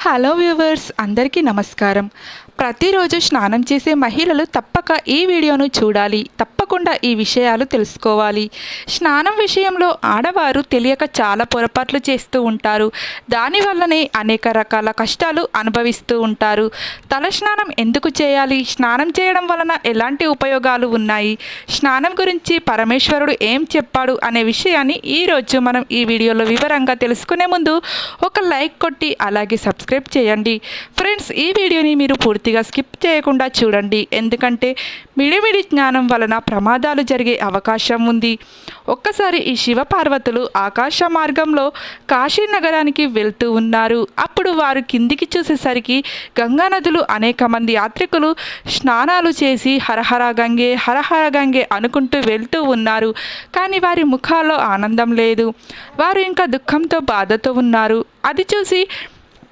Hello viewers అందరికీ నమస్కారం. ప్రతిరోజు స్నానం చేసే మహిళలు తప్పక ఈ వీడియోను చూడాలి తప్ప తప్పకుండా ఈ విషయాలు తెలుసుకోవాలి. స్నానం విషయంలో ఆడవారు తెలియక చాలా పొరపాట్లు చేస్తూ ఉంటారు. దానివల్లనే అనేక రకాల కష్టాలు అనుభవిస్తూ ఉంటారు. తల స్నానం ఎందుకు చేయాలి? స్నానం చేయడం వలన ఎలాంటి ఉపయోగాలు ఉన్నాయి? స్నానం గురించి పరమేశ్వరుడు ఏం చెప్పాడు అనే విషయాన్ని ఈరోజు మనం ఈ వీడియోలో వివరంగా తెలుసుకునే ముందు ఒక లైక్ కొట్టి అలాగే సబ్స్క్రైబ్ చేయండి. ఫ్రెండ్స్ ఈ వీడియోని మీరు పూర్తిగా స్కిప్ చేయకుండా చూడండి. ఎందుకంటే మిడిమిడి జ్ఞానం వలన ప్రమాదాలు జరిగే అవకాశం ఉంది. ఒక్కసారి ఈ శివపార్వతులు ఆకాశ మార్గంలో కాశీ నగరానికి వెళ్తూ ఉన్నారు. అప్పుడు వారు కిందికి చూసేసరికి గంగా నదులు అనేక మంది యాత్రికులు స్నానాలు చేసి హరహర గంగే హరహర గంగే అనుకుంటూ వెళ్తూ ఉన్నారు. కానీ వారి ముఖాల్లో ఆనందం లేదు. వారు ఇంకా దుఃఖంతో బాధతో ఉన్నారు. అది చూసి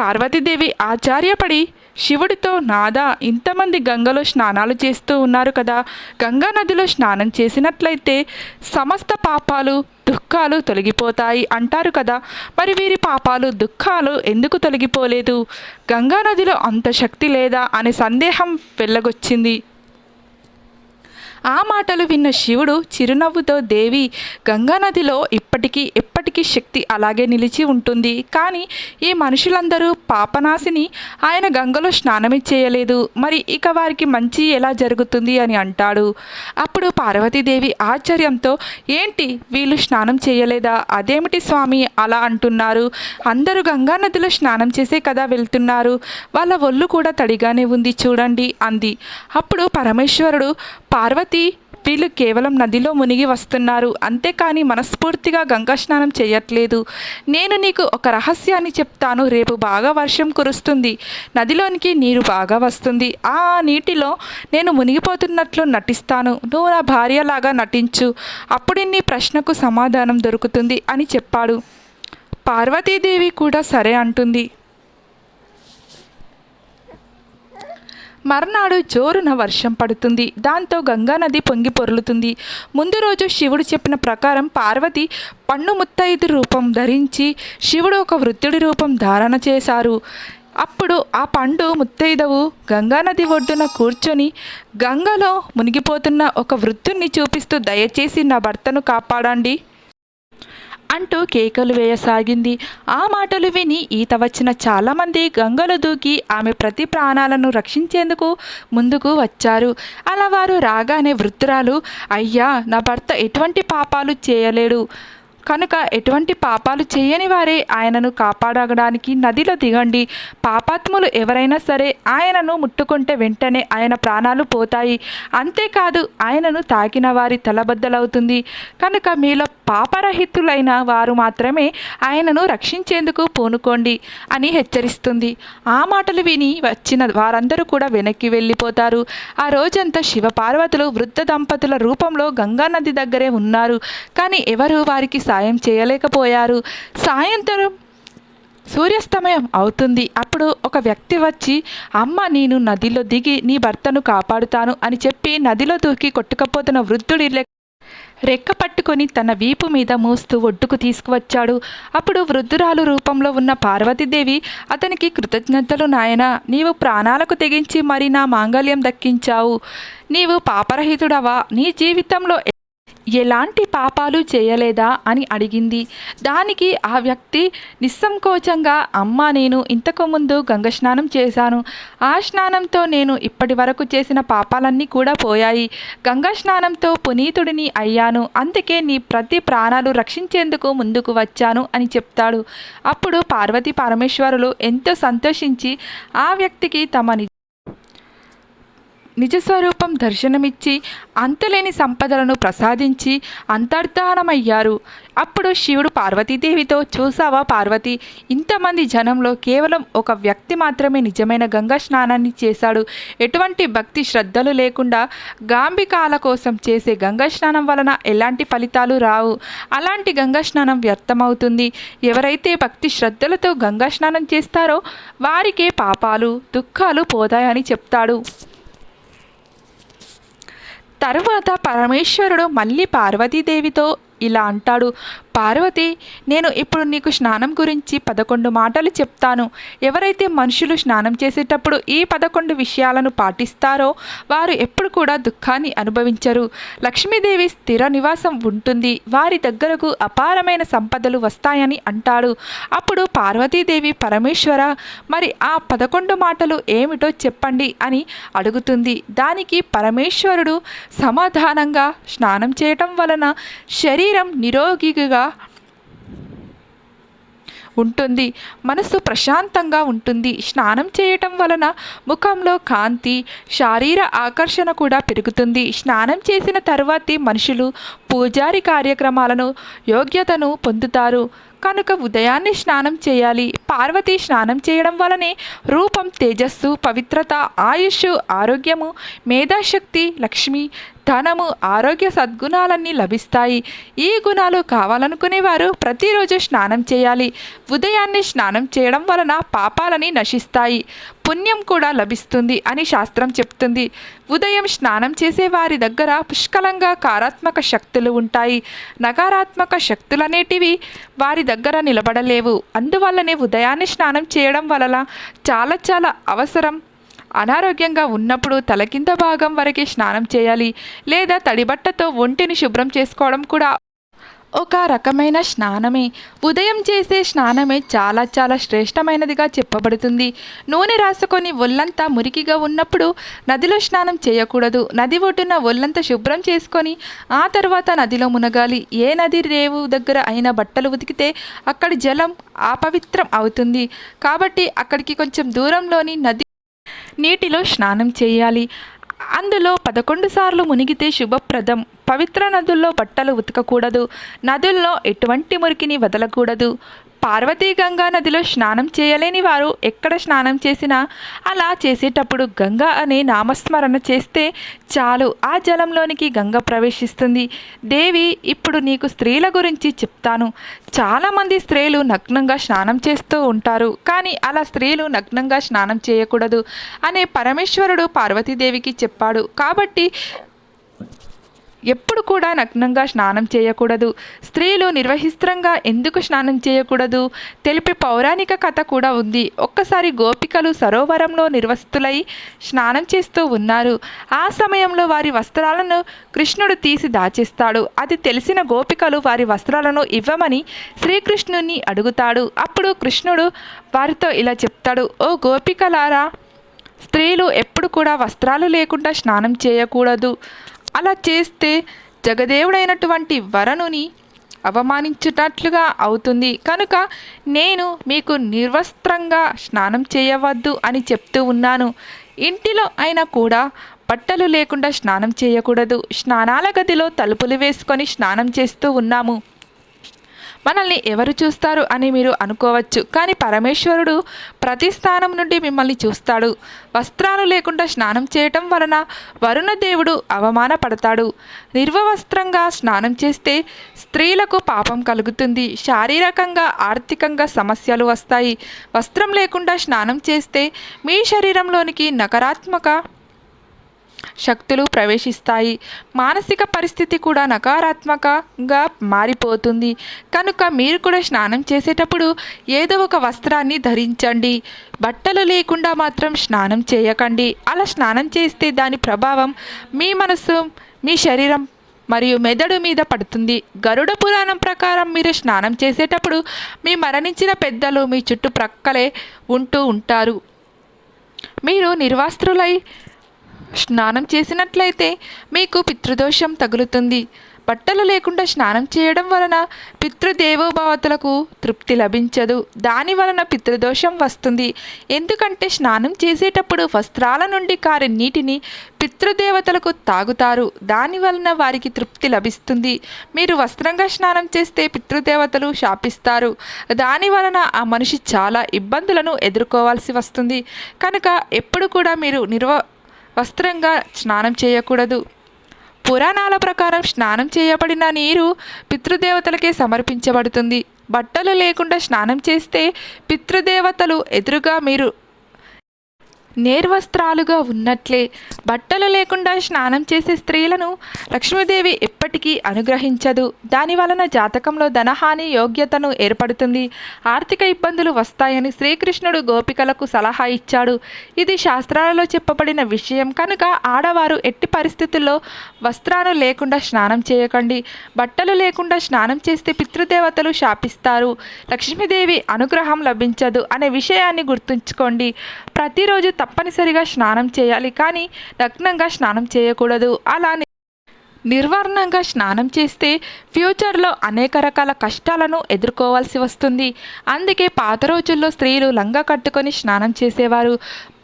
పార్వతీదేవి ఆశ్చర్యపడి శివుడితో నాదా ఇంతమంది గంగలో స్నానాలు చేస్తూ ఉన్నారు కదా. గంగా నదిలో స్నానం చేసినట్లయితే సమస్త పాపాలు దుఃఖాలు తొలగిపోతాయి అంటారు కదా. మరి వీరి పాపాలు దుఃఖాలు ఎందుకు తొలగిపోలేదు? గంగా నదిలో అంత శక్తి లేదా? అనే సందేహం వెళ్ళగొచ్చింది. ఆ మాటలు విన్న శివుడు చిరునవ్వుతో దేవి గంగానదిలో ఇప్పటికీ ఎప్పటికీ శక్తి అలాగే నిలిచి ఉంటుంది. కానీ ఈ మనుషులందరూ పాపనాశిని. ఆయన గంగలో స్నానమే చేయలేదు. మరి ఇక వారికి మంచి ఎలా జరుగుతుంది అని అంటాడు. అప్పుడు పార్వతీదేవి ఆశ్చర్యంతో ఏంటి? వీళ్ళు స్నానం చేయలేదా? అదేమిటి స్వామి అలా అంటున్నారు. అందరూ గంగానదిలో స్నానం చేసే కదా వెళ్తున్నారు. వాళ్ళ ఒళ్ళు కూడా తడిగానే ఉంది చూడండి అంది. అప్పుడు పరమేశ్వరుడు పార్వతి వీళ్ళు కేవలం నదిలో మునిగి వస్తున్నారు. అంతేకాని మనస్ఫూర్తిగా గంగా స్నానం చేయట్లేదు. నేను నీకు ఒక రహస్యాన్ని చెప్తాను. రేపు బాగా వర్షం కురుస్తుంది. నదిలోనికి నీరు బాగా వస్తుంది. ఆ నీటిలో నేను మునిగిపోతున్నట్లు నటిస్తాను. నువ్వు నా భార్యలాగా నటించు. అప్పుడు నీ ప్రశ్నకు సమాధానం దొరుకుతుంది అని చెప్పాడు. పార్వతీదేవి కూడా సరే అంటుంది. మర్నాడు జోరున వర్షం పడుతుంది. దాంతో గంగానది పొంగి పొరులుతుంది. ముందు రోజు శివుడు చెప్పిన ప్రకారం పార్వతి పన్ను ముత్తైదు రూపం ధరించి శివుడు ఒక వృద్ధుడి రూపం ధారణ చేశారు. అప్పుడు ఆ పండు ముత్తైదవు గంగానది ఒడ్డున కూర్చొని గంగలో మునిగిపోతున్న ఒక వృద్ధుణ్ణి చూపిస్తూ దయచేసి నా భర్తను కాపాడండి. అంటూ కేకలు వేయసాగింది. ఆ మాటలు విని ఈత వచ్చిన చాలామంది గంగలు దూకి ఆమె ప్రతి ప్రాణాలను రక్షించేందుకు ముందుకు వచ్చారు. అలా వారు రాగానే వృద్ధురాలు అయ్యా నా భర్త ఎటువంటి పాపాలు చేయలేడు. కనుక ఎటువంటి పాపాలు చేయని వారే ఆయనను కాపాడడానికి నదిలో దిగండి. పాపాత్ములు ఎవరైనా సరే ఆయనను ముట్టుకుంటే వెంటనే ఆయన ప్రాణాలు పోతాయి. అంతేకాదు ఆయనను తాకిన వారి తలబద్దలవుతుంది కనుక మీలో పాపరహితులైన వారు మాత్రమే ఆయనను రక్షించేందుకు పూనుకోండి అని హెచ్చరిస్తుంది. ఆ మాటలు విని వచ్చిన వారందరూ కూడా వెనక్కి వెళ్ళిపోతారు. ఆ రోజంతా శివపార్వతులు వృద్ధ దంపతుల రూపంలో గంగానది దగ్గరే ఉన్నారు. కానీ ఎవరు వారికి సాయం చేయలేకపోయారు. సాయంత్రం సూర్యాస్తమయం అవుతుంది. అప్పుడు ఒక వ్యక్తి వచ్చి అమ్మ నేను నదిలో దిగి నీ భర్తను కాపాడుతాను అని చెప్పి నదిలో దూకి కొట్టుకపోతున్న వృద్ధుడి రెక్క పట్టుకొని తన వీపు మీద మోస్తూ ఒడ్డుకు తీసుకువచ్చాడు. అప్పుడు వృద్ధురాలు రూపంలో ఉన్న పార్వతీదేవి అతనికి కృతజ్ఞతలు నాయన. నీవు ప్రాణాలకు తెగించి మరి నా మాంగళ్యం దక్కించావు. నీవు పాపరహితుడవా. నీ జీవితంలో ఎలాంటి పాపాలు చేయలేదా? అని అడిగింది. దానికి ఆ వ్యక్తి నిస్సంకోచంగా అమ్మ నేను ఇంతకు ముందు గంగ స్నానం చేశాను. ఆ స్నానంతో నేను ఇప్పటి వరకు చేసిన పాపాలన్నీ కూడా పోయాయి. గంగా స్నానంతో పునీతుడిని అయ్యాను. అందుకే నీ ప్రతి ప్రాణాలు రక్షించేందుకు ముందుకు వచ్చాను అని చెప్తాడు. అప్పుడు పార్వతీ పరమేశ్వరులు ఎంతో సంతోషించి ఆ వ్యక్తికి తమ ని- నిజస్వరూపం దర్శనమిచ్చి అంతలేని సంపదలను ప్రసాదించి అంతర్ధానమయ్యారు. అప్పుడు శివుడు పార్వతీదేవితో చూసావా పార్వతి ఇంతమంది జనంలో కేవలం ఒక వ్యక్తి మాత్రమే నిజమైన గంగా స్నానాన్ని చేశాడు. ఎటువంటి భక్తి శ్రద్ధలు లేకుండా గాంభికాల కోసం చేసే గంగా స్నానం వలన ఎలాంటి ఫలితాలు రావు. అలాంటి గంగా స్నానం వ్యర్థమవుతుంది. ఎవరైతే భక్తి శ్రద్ధలతో గంగా స్నానం చేస్తారో వారికే పాపాలు దుఃఖాలు పోతాయని చెప్తాడు. తరువాత పరమేశ్వరుడు మళ్ళీ పార్వతీదేవితో ఇలా అంటాడు. పార్వతి నేను ఇప్పుడు నీకు స్నానం గురించి పదకొండు మాటలు చెప్తాను. ఎవరైతే మనుషులు స్నానం చేసేటప్పుడు ఈ పదకొండు విషయాలను పాటిస్తారో వారు ఎప్పుడు కూడా దుఃఖాన్ని అనుభవించరు. లక్ష్మీదేవి స్థిర నివాసం ఉంటుంది. వారి దగ్గరకు అపారమైన సంపదలు వస్తాయని అంటాడు. అప్పుడు పార్వతీదేవి పరమేశ్వర మరి ఆ పదకొండు మాటలు ఏమిటో చెప్పండి అని అడుగుతుంది. దానికి పరమేశ్వరుడు సమాధానంగా స్నానం చేయటం వలన శరీరం శరీరం నిరోగిగా ఉంటుంది. మనసు ప్రశాంతంగా ఉంటుంది. స్నానం చేయటం వలన ముఖంలో కాంతి శారీర ఆకర్షణ కూడా పెరుగుతుంది. స్నానం చేసిన తర్వాతే మనుషులు పూజారి కార్యక్రమాలను యోగ్యతను పొందుతారు. కనుక ఉదయాన్నే స్నానం చేయాలి. పార్వతి స్నానం చేయడం వలనే రూపం తేజస్సు పవిత్రత ఆయుష్ ఆరోగ్యము మేధాశక్తి లక్ష్మి ధనము ఆరోగ్య సద్గుణాలన్నీ లభిస్తాయి. ఈ గుణాలు కావాలనుకునేవారు ప్రతిరోజు స్నానం చేయాలి. ఉదయాన్నే స్నానం చేయడం వలన పాపాలని నశిస్తాయి. పుణ్యం కూడా లభిస్తుంది అని శాస్త్రం చెప్తుంది. ఉదయం స్నానం చేసే వారి దగ్గర పుష్కలంగా కారాత్మక శక్తులు ఉంటాయి. నకారాత్మక శక్తులనేటివి వారి దగ్గర నిలబడలేవు. అందువల్లనే ఉదయాన్నే స్నానం చేయడం వలన చాలా చాలా అవసరం. అనారోగ్యంగా ఉన్నప్పుడు తల కింద భాగం వరకే స్నానం చేయాలి. లేదా తడిబట్టతో ఒంటిని శుభ్రం చేసుకోవడం కూడా ఒక రకమైన స్నానమే. ఉదయం చేసే స్నానమే చాలా చాలా శ్రేష్టమైనదిగా చెప్పబడుతుంది. నూనె రాసుకొని ఒళ్ళంతా మురికిగా ఉన్నప్పుడు నదిలో స్నానం చేయకూడదు. నది ఒడ్డున ఒళ్ళంతా శుభ్రం చేసుకొని ఆ తర్వాత నదిలో మునగాలి. ఏ నది రేవు దగ్గర అయిన బట్టలు ఉతికితే అక్కడి జలం అపవిత్రం అవుతుంది. కాబట్టి అక్కడికి కొంచెం దూరంలోని నది నీటిలో స్నానం చేయాలి. అందులో పదకొండు సార్లు మునిగితే శుభప్రదం. పవిత్ర నదుల్లో బట్టలు ఉతకకూడదు. నదుల్లో ఎటువంటి మురికిని వదలకూడదు. పార్వతీ గంగా నదిలో స్నానం చేయలేని వారు ఎక్కడ స్నానం చేసినా అలా చేసేటప్పుడు గంగా అనే నామస్మరణ చేస్తే చాలు ఆ జలంలోనికి గంగ ప్రవేశిస్తుంది. దేవి ఇప్పుడు నీకు స్త్రీల గురించి చెప్తాను. చాలామంది స్త్రీలు నగ్నంగా స్నానం చేస్తూ ఉంటారు. కానీ అలా స్త్రీలు నగ్నంగా స్నానం చేయకూడదు అనే పరమేశ్వరుడు పార్వతీదేవికి చెప్పాడు కాబట్టి ఎప్పుడు కూడా నగ్నంగా స్నానం చేయకూడదు. స్త్రీలు నిర్వహిస్త్రంగా ఎందుకు స్నానం చేయకూడదు? తెలిపే పౌరాణిక కథ కూడా ఉంది. ఒక్కసారి గోపికలు సరోవరంలో నిర్వస్తులై స్నానం చేస్తూ ఉన్నారు. ఆ సమయంలో వారి వస్త్రాలను కృష్ణుడు తీసి దాచేస్తాడు. అది తెలిసిన గోపికలు వారి వస్త్రాలను ఇవ్వమని శ్రీకృష్ణుని అడుగుతాడు. అప్పుడు కృష్ణుడు వారితో ఇలా చెప్తాడు ఓ గోపికలారా స్త్రీలు ఎప్పుడు కూడా వస్త్రాలు లేకుండా స్నానం చేయకూడదు. అలా చేస్తే జగదేవుడైనటువంటి వరనుని అవమానించుటట్లుగా అవుతుంది. కనుక నేను మీకు నిర్వస్త్రంగా స్నానం చేయవద్దు అని చెప్తూ ఉన్నాను. ఇంటిలో అయినా కూడా బట్టలు లేకుండా స్నానం చేయకూడదు. స్నానాల గదిలో తలుపులు వేసుకొని స్నానం చేస్తూ ఉన్నాము. మనల్ని ఎవరు చూస్తారు అని మీరు అనుకోవచ్చు. కానీ పరమేశ్వరుడు ప్రతి స్థానం నుండి మిమ్మల్ని చూస్తాడు. వస్త్రాలు లేకుండా స్నానం చేయటం వలన వరుణ దేవుడు అవమానపడతాడు. నిర్వవస్త్రంగా స్నానం చేస్తే స్త్రీలకు పాపం కలుగుతుంది. శారీరకంగా ఆర్థికంగా సమస్యలు వస్తాయి. వస్త్రం లేకుండా స్నానం చేస్తే మీ శరీరంలోనికి నకారాత్మక శక్తులు ప్రవేశిస్తాయి. మానసిక పరిస్థితి కూడా నకారాత్మకంగా మారిపోతుంది. కనుక మీరు కూడా స్నానం చేసేటప్పుడు ఏదో ఒక వస్త్రాన్ని ధరించండి. బట్టలు లేకుండా మాత్రం స్నానం చేయకండి. అలా స్నానం చేస్తే దాని ప్రభావం మీ మనసు మీ శరీరం మరియు మెదడు మీద పడుతుంది. గరుడ పురాణం ప్రకారం మీరు స్నానం చేసేటప్పుడు మీ మరణించిన పెద్దలు మీ చుట్టుప్రక్కలే ఉంటూ ఉంటారు. మీరు నిర్వాస్త్రులై స్నానం చేసినట్లయితే మీకు పితృదోషం తగులుతుంది. బట్టలు లేకుండా స్నానం చేయడం వలన పితృదేవోభవతులకు తృప్తి లభించదు. దాని వలన పితృదోషం వస్తుంది. ఎందుకంటే స్నానం చేసేటప్పుడు వస్త్రాల నుండి కారే నీటిని పితృదేవతలకు తాగుతారు. దాని వలన వారికి తృప్తి లభిస్తుంది. మీరు వస్త్రంగా స్నానం చేస్తే పితృదేవతలు శాపిస్తారు. దాని వలన ఆ మనిషి చాలా ఇబ్బందులను ఎదుర్కోవాల్సి వస్తుంది. కనుక ఎప్పుడు కూడా మీరు నిర్వ వస్త్రంగా స్నానం చేయకూడదు. పురాణాల ప్రకారం స్నానం చేయబడిన నీరు పితృదేవతలకే సమర్పించబడుతుంది. బట్టలు లేకుండా స్నానం చేస్తే పితృదేవతలు ఎదురుగా మీరు నేర్వస్త్రాలుగా ఉన్నట్లే. బట్టలు లేకుండా స్నానం చేసే స్త్రీలను లక్ష్మీదేవి ఎప్పటికీ అనుగ్రహించదు. దాని వలన జాతకంలో ధనహాని యోగ్యతను ఏర్పడుతుంది. ఆర్థిక ఇబ్బందులు వస్తాయని శ్రీకృష్ణుడు గోపికలకు సలహా ఇచ్చాడు. ఇది శాస్త్రాలలో చెప్పబడిన విషయం. కనుక ఆడవారు ఎట్టి పరిస్థితుల్లో వస్త్రాలు లేకుండా స్నానం చేయకండి. బట్టలు లేకుండా స్నానం చేస్తే పితృదేవతలు శాపిస్తారు. లక్ష్మీదేవి అనుగ్రహం లభించదు అనే విషయాన్ని గుర్తుంచుకోండి. ప్రతిరోజు తప్పనిసరిగా స్నానం చేయాలి కానీ నగ్నంగా స్నానం చేయకూడదు. అలా నిర్వర్ణంగా స్నానం చేస్తే ఫ్యూచర్లో అనేక రకాల కష్టాలను ఎదుర్కోవాల్సి వస్తుంది. అందుకే పాత రోజుల్లో స్త్రీలు లంగా కట్టుకొని స్నానం చేసేవారు.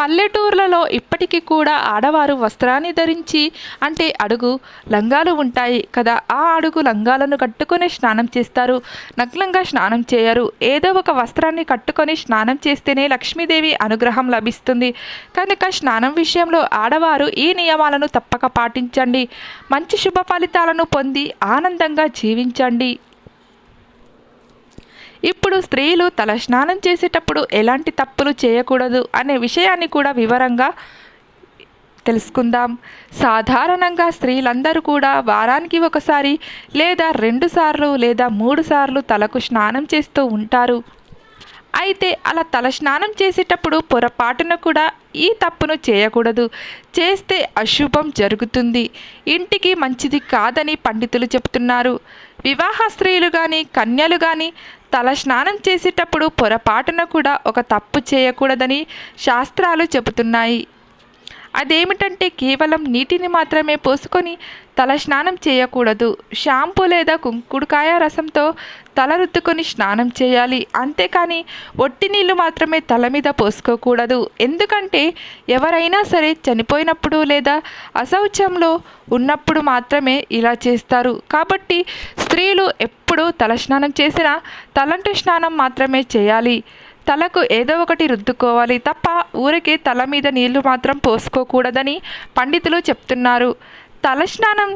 పల్లెటూర్లలో ఇప్పటికీ కూడా ఆడవారు వస్త్రాన్ని ధరించి అంటే అడుగు లంగాలు ఉంటాయి కదా ఆ అడుగు లంగాలను కట్టుకొని స్నానం చేస్తారు. నగ్నంగా స్నానం చేయరు. ఏదో ఒక వస్త్రాన్ని కట్టుకొని స్నానం చేస్తేనే లక్ష్మీదేవి అనుగ్రహం లభిస్తుంది. కనుక స్నానం విషయంలో ఆడవారు ఈ నియమాలను తప్పక పాటించండి. మంచి శుభ ఫలితాలను పొంది ఆనందంగా జీవించండి. ఇప్పుడు స్త్రీలు తల స్నానం చేసేటప్పుడు ఎలాంటి తప్పులు చేయకూడదు అనే విషయాన్ని కూడా వివరంగా తెలుసుకుందాం. సాధారణంగా స్త్రీలందరూ కూడా వారానికి ఒకసారి లేదా రెండు సార్లు లేదా మూడు సార్లు తలకు స్నానం చేస్తూ ఉంటారు. అయితే అలా తల స్నానం చేసేటప్పుడు పొరపాటున కూడా ఈ తప్పును చేయకూడదు. చేస్తే అశుభం జరుగుతుంది. ఇంటికి మంచిది కాదని పండితులు చెప్తున్నారు. వివాహ స్త్రీలు కానీ కన్యలు కానీ తల స్నానం చేసేటప్పుడు పొరపాటున కూడా ఒక తప్పు చేయకూడదని శాస్త్రాలు చెబుతున్నాయి. అదేమిటంటే కేవలం నీటిని మాత్రమే పోసుకొని తల స్నానం చేయకూడదు. షాంపూ లేదా కుంకుడుకాయ రసంతో తల రుద్దుకొని స్నానం చేయాలి. అంతేకాని ఒట్టి నీళ్ళు మాత్రమే తల మీద పోసుకోకూడదు. ఎందుకంటే ఎవరైనా సరే చనిపోయినప్పుడు లేదా అశౌచంలో ఉన్నప్పుడు మాత్రమే ఇలా చేస్తారు. కాబట్టి స్త్రీలు ఎప్పుడూ తల స్నానం చేసినా తలంటు స్నానం మాత్రమే చేయాలి. తలకు ఏదో ఒకటి రుద్దుకోవాలి తప్ప ఊరికే తల మీద నీళ్ళు మాత్రం పోసుకోకూడదని పండితులు చెప్తున్నారు. తలస్నానం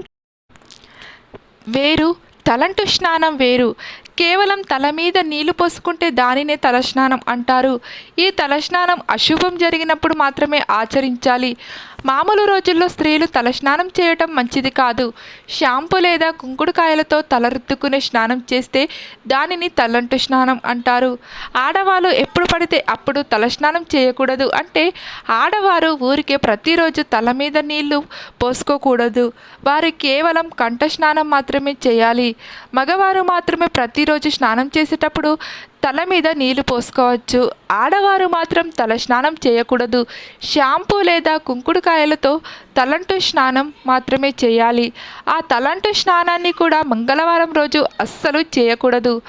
వేరు తలంటు స్నానం వేరు. కేవలం తల మీద నీళ్ళు పోసుకుంటే దానినే తలస్నానం అంటారు. ఈ తలస్నానం అశుభం జరిగినప్పుడు మాత్రమే ఆచరించాలి. మామూలు రోజుల్లో స్త్రీలు తలస్నానం చేయటం మంచిది కాదు. షాంపూ లేదా కుంకుడుకాయలతో తల రుద్దుకునే స్నానం చేస్తే దానిని తలంటు స్నానం అంటారు. ఆడవాళ్ళు ఎప్పుడు పడితే అప్పుడు తలస్నానం చేయకూడదు అంటే ఆడవారు ఊరికే ప్రతిరోజు తల మీద నీళ్ళు పోసుకోకూడదు. వారు కేవలం కంఠ స్నానం మాత్రమే చేయాలి. మగవారు మాత్రమే ప్రతి ప్రతిరోజు స్నానం చేసేటప్పుడు తల మీద నీళ్ళు పోసుకోవచ్చు. ఆడవారు మాత్రం తల స్నానం చేయకూడదు. షాంపూ లేదా కుంకుడుకాయలతో తలంటు స్నానం మాత్రమే చేయాలి. ఆ తలంటు స్నానాన్ని కూడా మంగళవారం రోజు అస్సలు చేయకూడదు.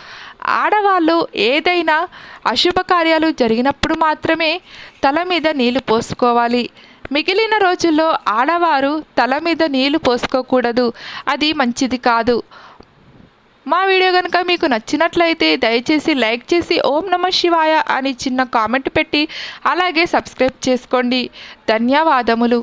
ఆడవాళ్ళు ఏదైనా అశుభ కార్యాలు జరిగినప్పుడు మాత్రమే తల మీద నీళ్ళు పోసుకోవాలి. మిగిలిన రోజుల్లో ఆడవారు తల మీద నీళ్ళు పోసుకోకూడదు. అది మంచిది కాదు. మా వీడియో కనుక మీకు నచ్చినట్లయితే దయచేసి లైక్ చేసి ఓం నమ శివాయ అని చిన్న కామెంట్ పెట్టి అలాగే సబ్స్క్రైబ్ చేసుకోండి. ధన్యవాదములు.